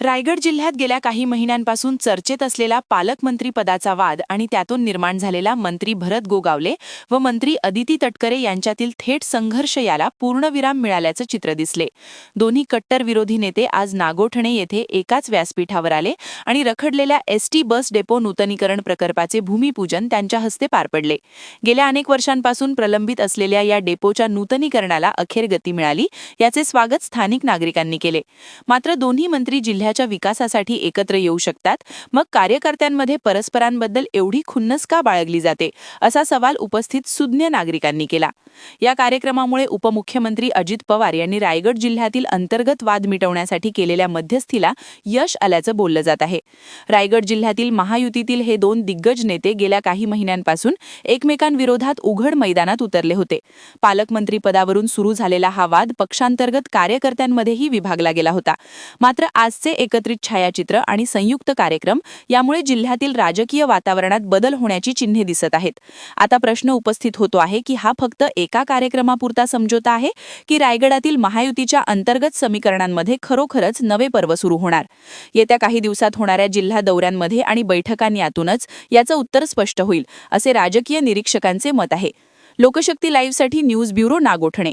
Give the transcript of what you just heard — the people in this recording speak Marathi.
रायगड जिल्ह्यात गेल्या काही महिन्यांपासून चर्चेत असलेला पालकमंत्री पदाचा वाद आणि त्यातून निर्माण झालेला मंत्री भरत गोगावले व मंत्री अदिती तटकरे यांच्यातील थेट संघर्ष याला पूर्णविराम मिळाल्याचं चित्र दिसले. दोन्ही कट्टर विरोधी नेते आज नागोठणे येथे एकाच व्यासपीठावर आले आणि रखडलेल्या एस टी बस डेपो नूतनीकरण प्रकल्पाचे भूमिपूजन त्यांच्या हस्ते पार पडले. गेल्या अनेक वर्षांपासून प्रलंबित असलेल्या या डेपोच्या नूतनीकरणाला अखेर गती मिळाली याचे स्वागत स्थानिक नागरिकांनी केले. मात्र दोन्ही मंत्री जिल्ह्याच्या विकासासाठी एकत्र येऊ शकतात. मग कार्यकर्त्यांमध्ये परस्परांबद्दल एवढी खुन्नस का बाळगली जाते? असा सवाल उपस्थित सुज्ञ नागरिकांनी केला. या कार्यक्रमामुळे उपमुख्यमंत्री अजित पवार यांनी रायगड जिल्ह्यातील अंतर्गत वाद मिटवण्यासाठी केलेल्या मध्यस्थीला यश आल्याचं बोललं जात आहे. रायगड जिल्ह्यातील महायुतीतील हे दोन दिग्गज नेते गेल्या काही महिन्यांपासून एकमेकांविरोधात उघड मैदानात उतरले होते. पालकमंत्री पदावरून सुरू झालेला हा वाद पक्षांतर्गत कार्यकर्त्यांमध्येही विभागला गेला होता. मात्र आजचे एकत्रित छायाचित्र आणि संयुक्त कार्यक्रम यामुळे जिल्ह्यातील राजकीय वातावरणात बदल होण्याची चिन्हे दिसत आहेत. आता प्रश्न उपस्थित होतो आहे की हा फक्त एका कार्यक्रमापुरता समझोता आहे की रायगडातील महायुतीच्या अंतर्गत समीकरणांमध्ये खरोखरच नवे पर्व सुरू होणार? येत्या काही दिवसात होणाऱ्या जिल्हा दौऱ्यांमध्ये आणि बैठकांनी यातूनच याचं उत्तर स्पष्ट होईल असे राजकीय निरीक्षकांचे मत आहे. लोकशक्ती लाईव्हसाठी न्यूज ब्युरो नागोठणे.